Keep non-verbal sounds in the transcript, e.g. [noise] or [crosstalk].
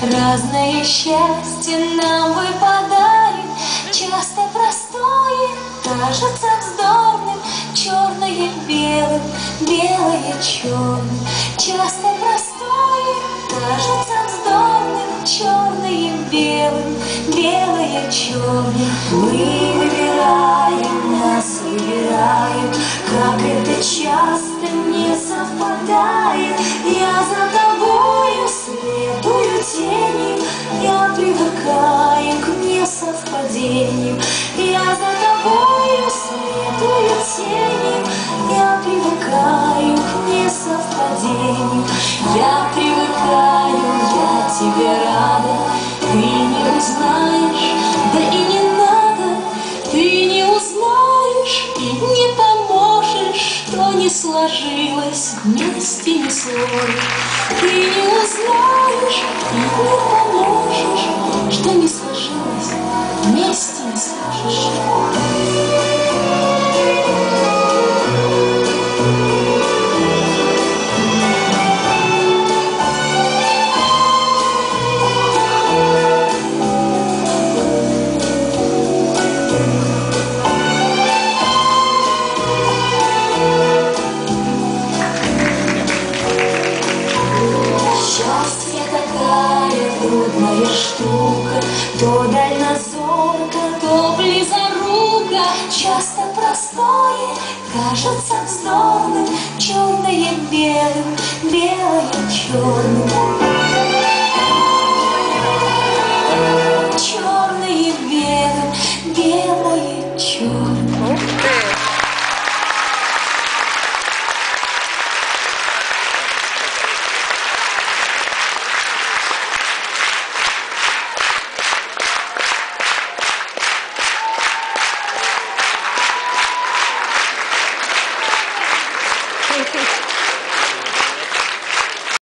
Разное счастье нам выпадает, Часто простое кажется вздорным, Черное белым, белое черным. Часто простое кажется вздорным, Черное белым, белое черным. Мы выбираем, нас выбирают, Как это часто не совпадает. Я за тобою тенью, Я привыкаю к несовпадению. Я за тобою следую тенью, Я привыкаю к несовпадению. Я привыкаю, я тебе вместе не сложишь. Ты не узнаешь не поможешь, Что не сложилось, вместе не сложишь. Штука, То дальнозорка, то близорука, Часто простое кажется вздорным, Черное белое Thank [laughs] you.